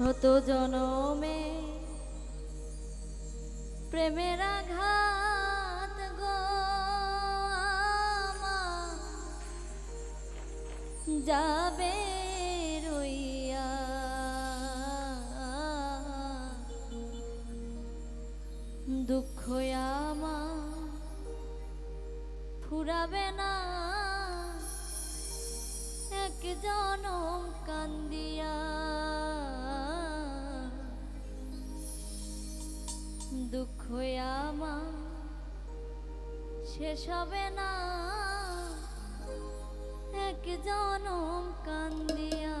শত জনমে প্রেমের আঘাত গো যাবে রইয়া। দুঃখ আমার ফুরাবে না। এক জনম কান্দিয়া। আমার শেষ হবে না। এক জনম কান্দিয়া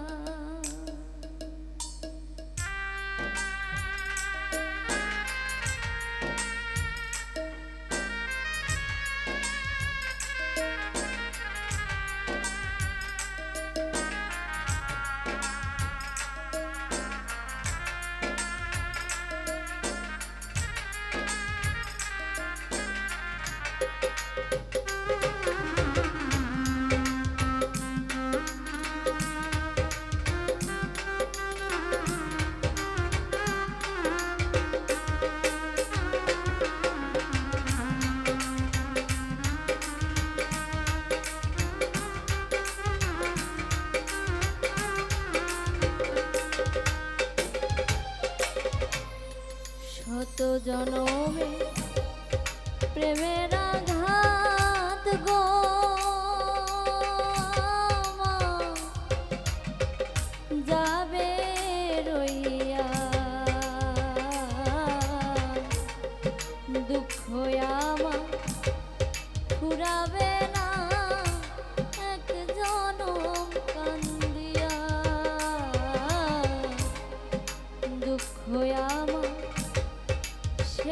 জনমে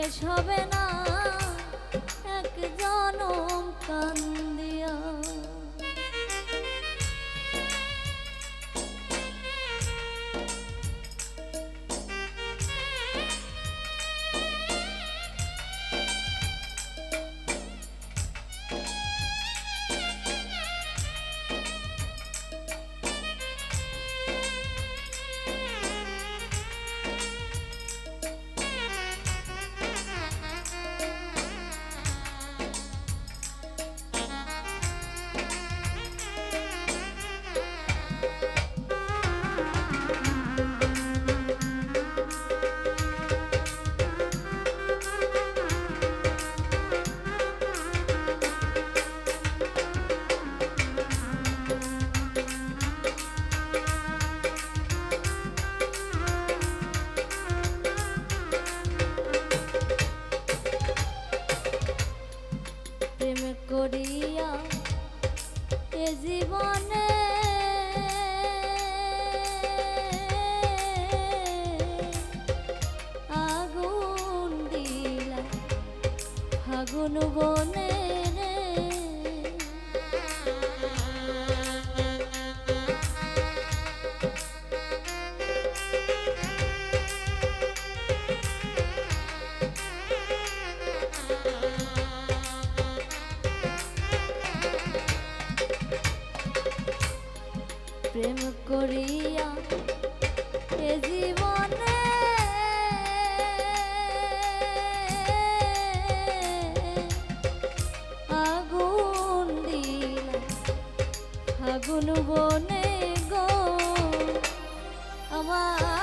শেষ হবে না। এক জনম কান্দিয়া ফাগুন বনে রে। প্রেম করিয়া এ জীবনে আগুন বনে গো আমার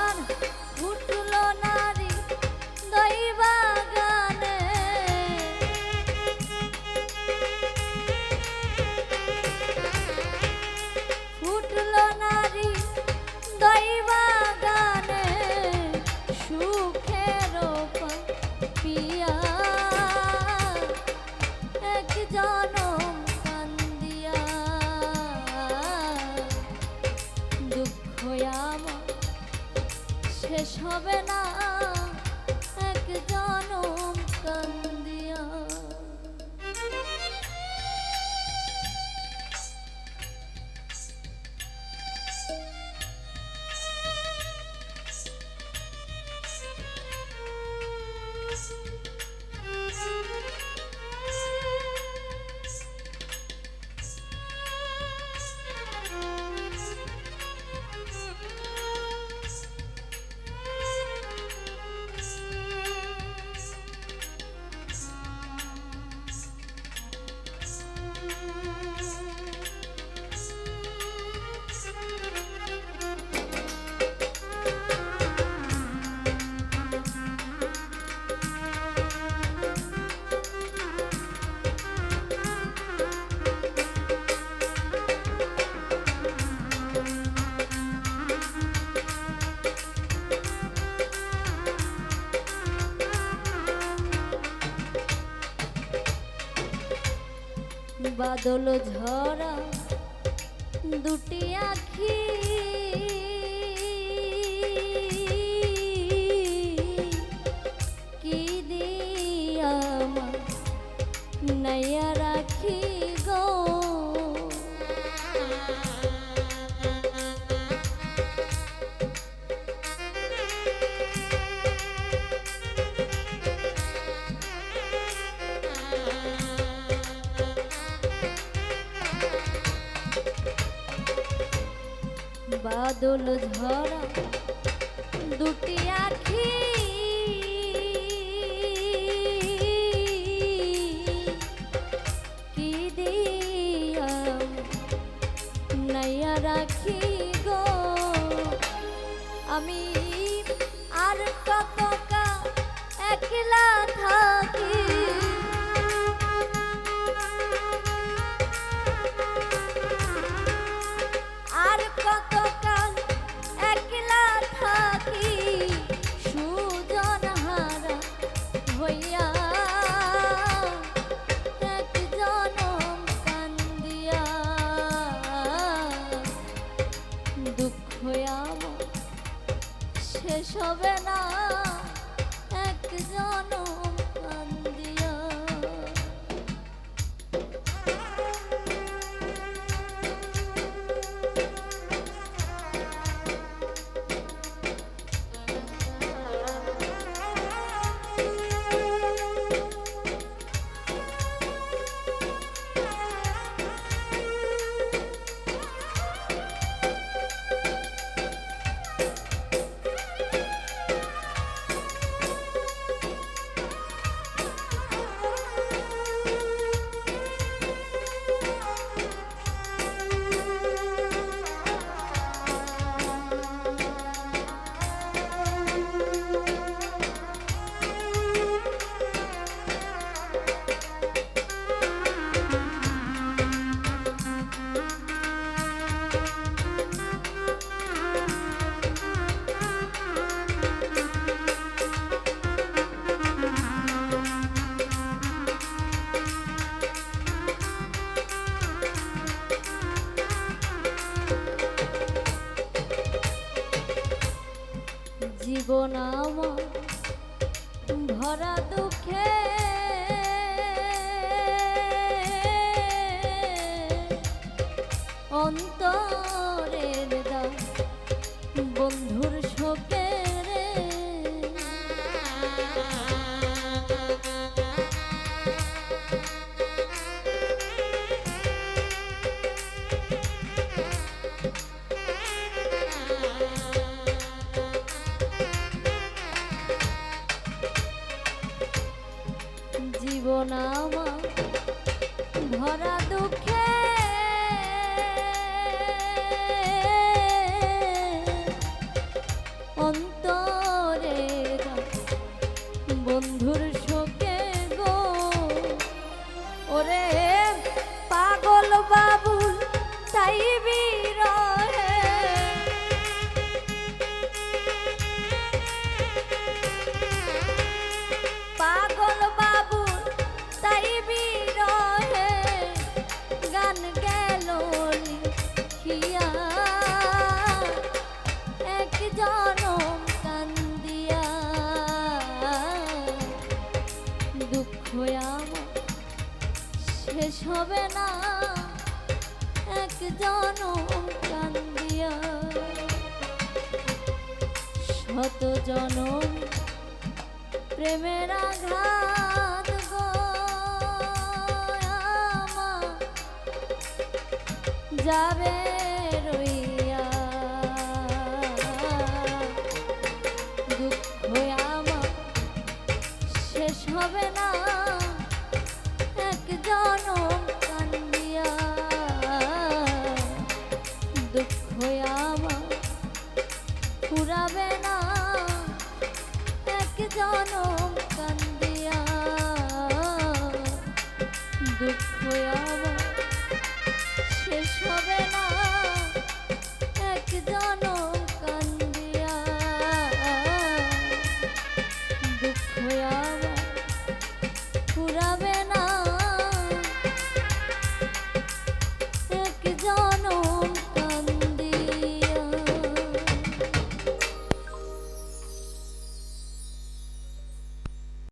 বাদল ঝরা দুটি আখি বাদল ঝরা দুটি আখি। কি দিয়া নাইয়া রাখি গো? আমি আর কত একলা থাকি? জীবন আমার ভরা দুঃখে। অন্তরের দাম বন্ধুর শোকে জীবন আমার ভরা দুঃখে। অন্তরে বন্ধুর শোকে গো ওরে পাগল বাবুল জনম প্রেমের আঘাত যাবে